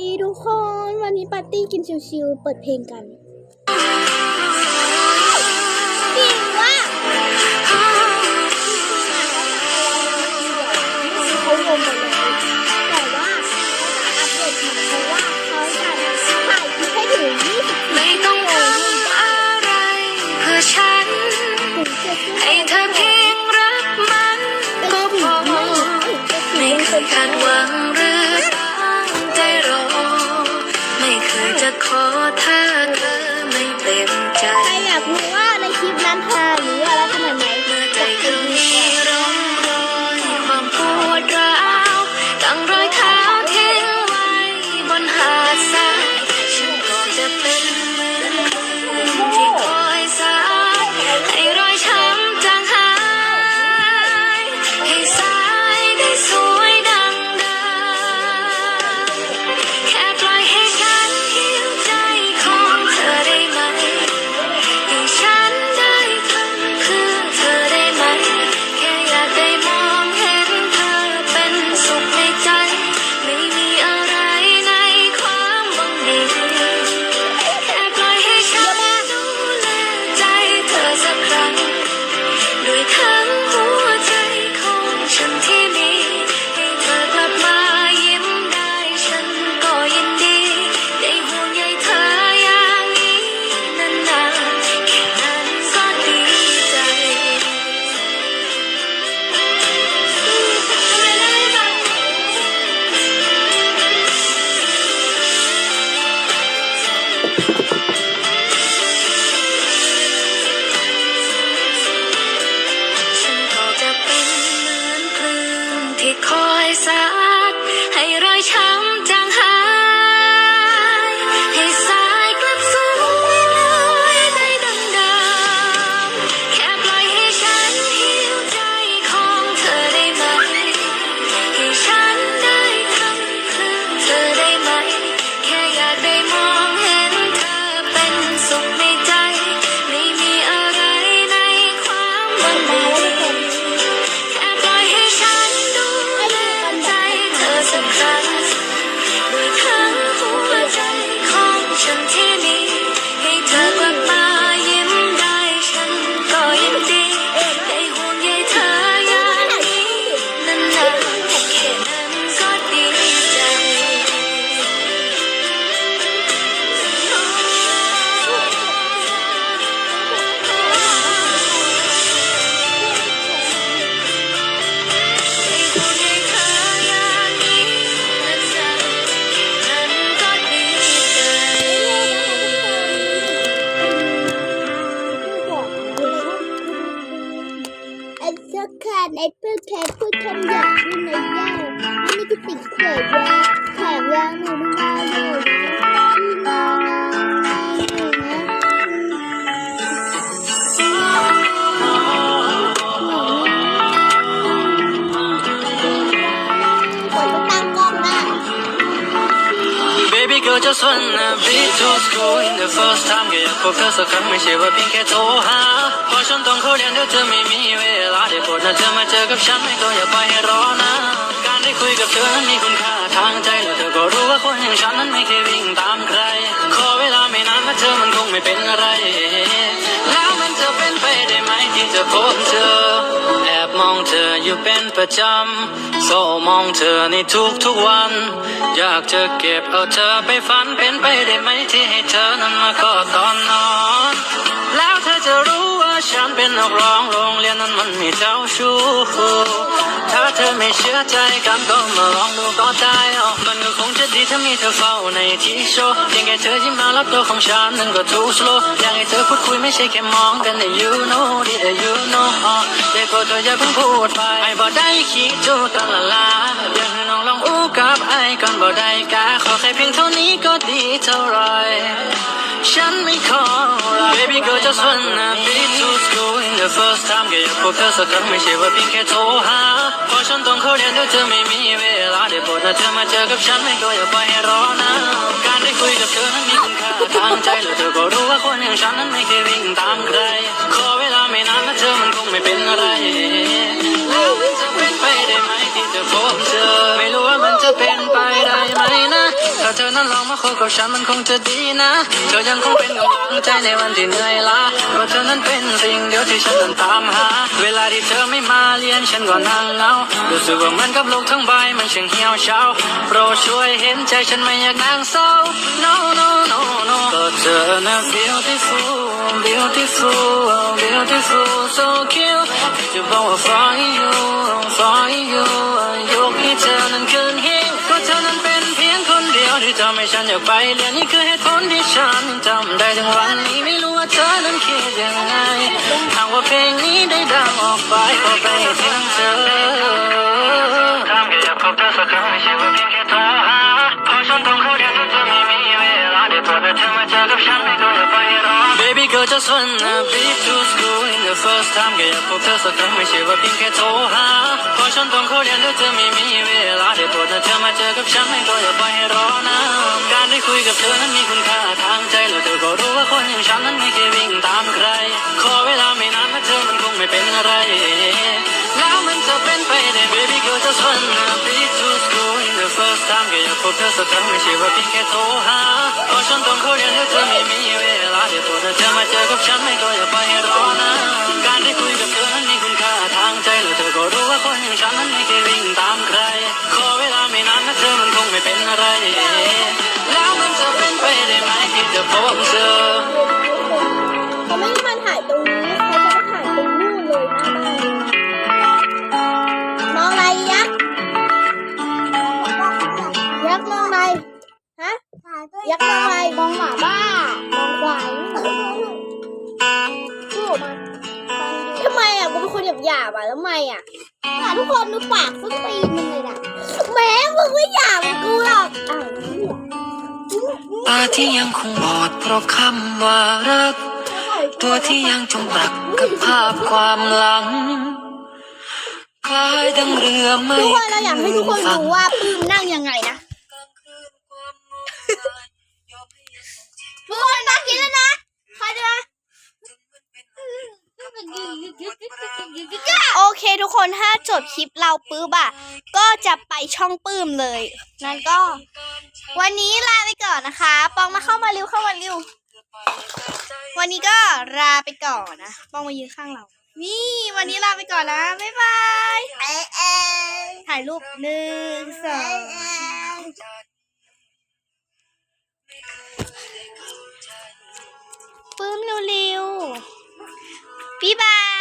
ดีทุกคน วันนี้ปาร์ตี้กินชิวๆเปิดเพลงกัน จะขอถ้าเธอไม่เต็มใจใครอยากรู้ว่าในคลิปนั้นทาหรือว่าแล้วขนาดไหนเมื่อใจจะไปยังดูมีก่อนร่องรอยความปวดร้าวตั้งรอยเท้าทิ้งไว้บนหาดทราย แอปเพื่อแคทพูดคำหยาบด้วยนะย่านี่ก็ติดเขยยาแขกยางหนูดูมาอยู่ just wanna be to school in the first time แค่อยากพบเธอสักครั้งไม่ใช่ว่าเพียงแค่โทรหาเพราะฉันต้องเข้าเรียนดี๋ยวเธอไม่มีเวลาได้โปรดนะเธอมาเจอกับฉันไม่ก็อย่าไปให้รอนะการได้คุยกับเธอนั้นมีคุณค่าทางใจแล้วเธอก็รู้ว่าคนอย่างฉันนั้นไม่เคยวิ่งตามใคร ขอเวลาไม่นานมาเธอมันคงไม่เป็นอะไร แล้วมันจะเป็นไปได้ไหมที่จะพบเธอ มองเธออยู่เป็นประจำโซมองเธอในทุกทุกๆวัน อยากจะเก็บเอาเธอไปฝันเป็นไปได้ไหมที่ให้เธอนั้นมากอตอนนอน นักร้องโรงเรียนนั้นมันมีเจ้าชู้ ถ้าเธอไม่เชื่อใจกันก็มาลองดูก็ได้อ๋อมันก็คงจะดีถ้ามีเธอเฝ้าในที่โชว์เพียงแค่เธอยิ้มมาล้วตัวของฉันนั้นก็ทูสโลอยากให้เธอพูดคุยไม่ใช่แค่มองกันแต่ you know did you know อ๋อแต่ก็เธออย่าเพิ่งพูดไปไอ้บ่ได้คิดจูตะละลาอยากให้น้องลองอู้กับไอ้ก่อนบ่ได้กาขอแค่เพียงเท่านี้ก็ดีเท่าไรฉันไม่ขอ Baby girl just wanna be too the first time แค่อยากพบเธอสักครั้งไม่ใช่ว่าเพียงแค่โทรหาเพราะฉันต้องเข้าเรียนเดี๋ยเธอไม่มีเวลาได้โปรดนะเธอมาเจอกับฉันไม่ก็อย่าไปให้รอนะการได้คุยกับเธอนั้นมีคุณค่าทางใจและเธอก็รู้ว่าคนอย่างฉันนั้นไม่เคยวิ่งตามใครขอเวลาไม่นานนะเธอมันคงไม่เป็นอะไร เธอนั้นลองมาคบกับฉันมันคงจะดีนะ เธอยังคงเป็นกำลังใจในวันที่เหนื่อยล้าเพราะเธอนั้นเป็นสิ่งเดียวที่ฉันนั้นตามหา เวลาที่เธอไม่มาเรียนฉันก็นั่งเหงา รู้สึกว่ามันกับโลกทั้งใบมันช่างเหี่ยวเฉาโปรดช่วยเห็นใจฉันไม่อยากนั่งเศร้า no no no no ก็เธอน่ะ beautiful beautiful beautiful so cute จะบอกว่า for you for you ยกให้เธอนั้นคืน ที่ทำให้ฉันอยากไปเรียนนี่คือเหตุผลที่ฉันจำได้ถึงวันนี้ไม่รู้ว่าเธอนั้นคิดยังไงหากว่าเพลงนี้ได้ดังออกไปก็ไปถึงเธอทำแค่อยากพบเธอสักครั้งไม่ใช่ว่าเพียงแค่โทรหาเพราะฉันต้องเข้าเรียนที่จะไม่มีเวลาได้โปรดแต่เธอมาเจอกับฉันไม่ก็องไปรอ Baby girl just wanna be to school in the first time แค่อยากพบเธอสักครั้งไม่ใช่ว่าเพียงแค่โทรหาเพราะฉันต้องเข้าเรียนที่จะไม่มีเวลาได้โปรดแต่เธอมาเจอกับฉันไม่ก็อย่าไปรอนะการได้คุยกับเธอนั้นมีคุณค่าทางใจแล้วเธอก็รู้ว่าคนอย่างฉันนั้นไม่เคยวิ่งตามใคร ขอเวลาไม่นานนะเธอมันคงไม่เป็นอะไร แล้วมันจะเป็นไปได้ baby girl just wanna be to first time แค่อยากพบเธอสักครั้งไม่ใช่ว่าเพียงแค่โทรหาเพราะฉันต้องเข้าเรียนเดี๋ยวเธอไม่มีเวลาเดี๋ยวโปรดเธอมาเจอกับฉันไม่ก็อย่าไปรอนะการได้คุยกับเธอนั้นมีคุณค่าทางใจแล้วเธอก็รู้ว่าคนอย่างฉันนั้นไม่เคยวิ่งตามใคร ขอเวลาไม่นานนะเธอมันคงไม่เป็นอะไร แล้วมันจะเป็นไปได้ไหมที่จะพบเธอ หยาบหยาบๆอะแล้วทำไมอะอะทุกคนดูปากส้นตีนมึงเลยนะแหมมึงไม่หยาบเหมือนกูหรอกอ้าวตาที่ยังคงบอดเพราะคำว่ารัก ตัวที่ยังจมปลักกับภาพความหลังคล้ายดังเรือไม่ทุกคนเราอยากให้ทุกคนฝั่งรู้ว่าปื้มนั่งยังไงนะทุกคนมากินแล้วนะใครจะมา โอเคทุกคนถ้าจบคลิปเราปื้บอะ ก็จะไปช่องปื้มเลย นั่นก็ วันนี้ลาไปก่อนนะคะ ปองมาเข้ามาเร็วเข้ามาเร็ว วันนี้ก็ลาไปก่อนนะ ปองมายืนข้างเรา นี่ วันนี้ลาไปก่อนนะบ๊ายบายถ่ายรูปหนึ่งสองปื้มเร็วๆ บ๊ายบาย